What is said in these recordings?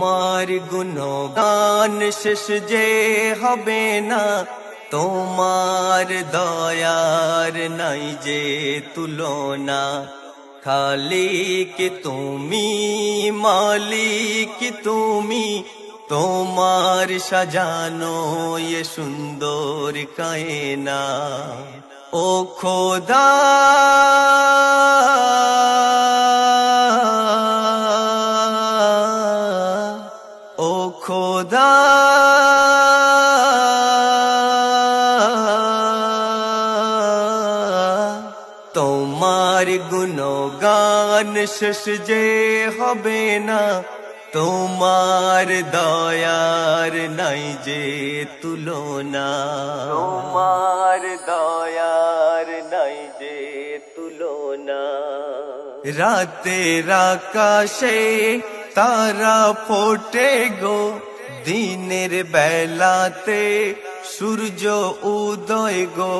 তোমার গুণগান শেষ যে হবে না, তোমার দয়ার নাই যে তুলনা। খালিক তুমি, মালিক তুমি, তোমার সাজানো এ সুন্দর কায়না। ও খোদা! খোদা। তোমার গুণগান শেষ যে হবে না, তোমার দয়ার নাই যে তুলনা। তোমার দয়ার নাই যে তুলনা। রাতের আকাশে তারা ফোটে গো দিনের বেলাতে, সূর্য উদয় গো।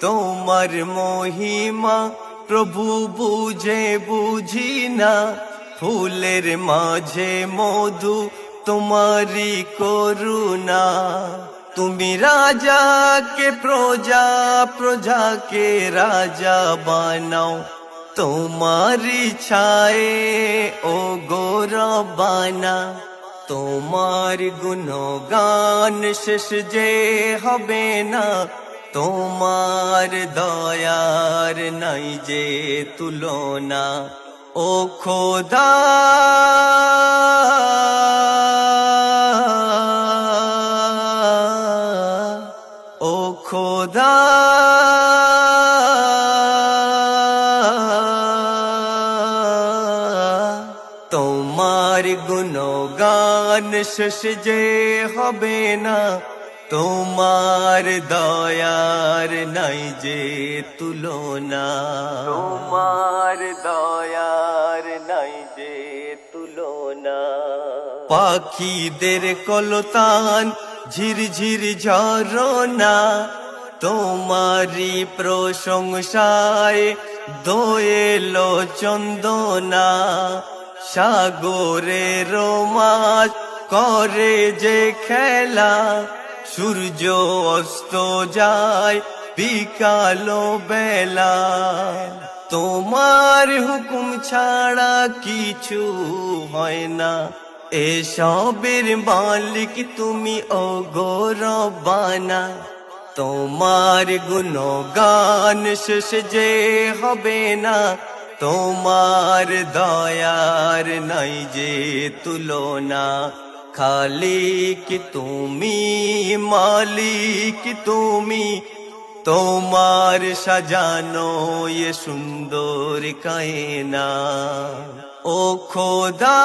তোমার মহিমা প্রভু বুঝে বুঝি না, ফুলের মাঝে মধু তোমারি করুণা। তুমি রাজাকে, প্রজা, প্রজাকে রাজা বানাও তোমারি ছায়ে, ও গৌরবানা তোমার গুণগান শেষ যে হবে না, তোমার দয়ার নাই যে তুলনা, ও খোদা। ও খোদা। গুণগান শেষ যে হবে না তোমার দয়ার নাই যে তুলনা। তোমার দয়ার নাই যে তুলনা। পাখিদের কলতান ঝিরঝির ঝরনা তোমারি প্রশংসায় দোয়েলো চন্দনা। সাগরের মাছ করে যে খেলা, সূর্য অস্ত যায় বিকালো বেলা। তোমার হুকুম ছাড়া কিছু হয় না, এসবের মালিক তুমি ও গৌরবানা তোমার গুণগান শেষ যে হবে না তোমার দয়ার নাই যে তুলনা। খালিক তুমি, মালিক তুমি, তোমার সাজানো এ সুন্দর কায়না। ও খোদা!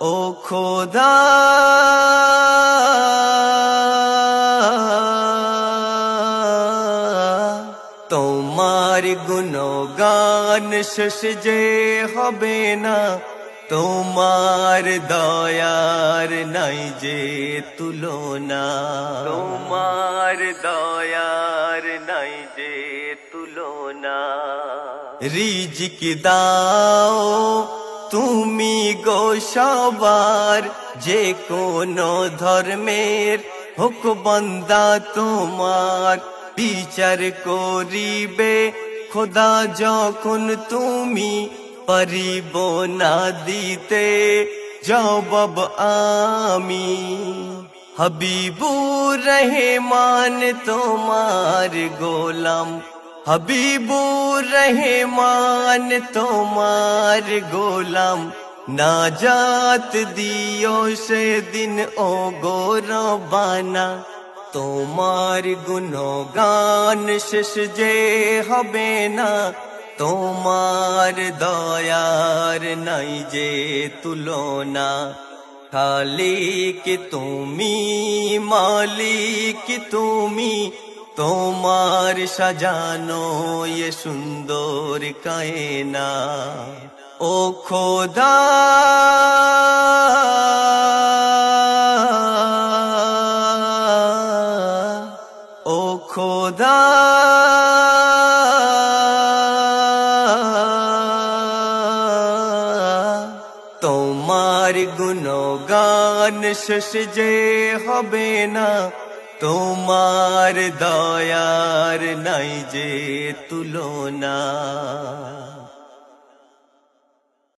ও খোদা! তোমার গুণগান শেষ যে হবে না, তোমার দয়ার নাই যে তুলনা। তোমার দয়ার নাই যে তুলনা। রিজিক দাও তুমি গো সবার, যে কোন ধর্মের হোক বন্দা তোমার। বিচার করিবে। খোদা যখন তুমি পারিব না দিতে, জবাব আমি। হবিবুর রহমান তোমার গোলাম। হবিবুর রহমান তোমার গোলাম। নাজাত দিও সে দিন ও গৌরবানা তোমার গুণগান শেষ যে হবে না, তোমার দয়ার নাই যে তুলনা। খালিক তুমি, মালিক তুমি, তোমার সাজানো এ সুন্দর কায়না। ও খোদা ও খোদা তোমার গুণগান শেষ যে হবে না তোমার দয়ার নাই যে তুলনা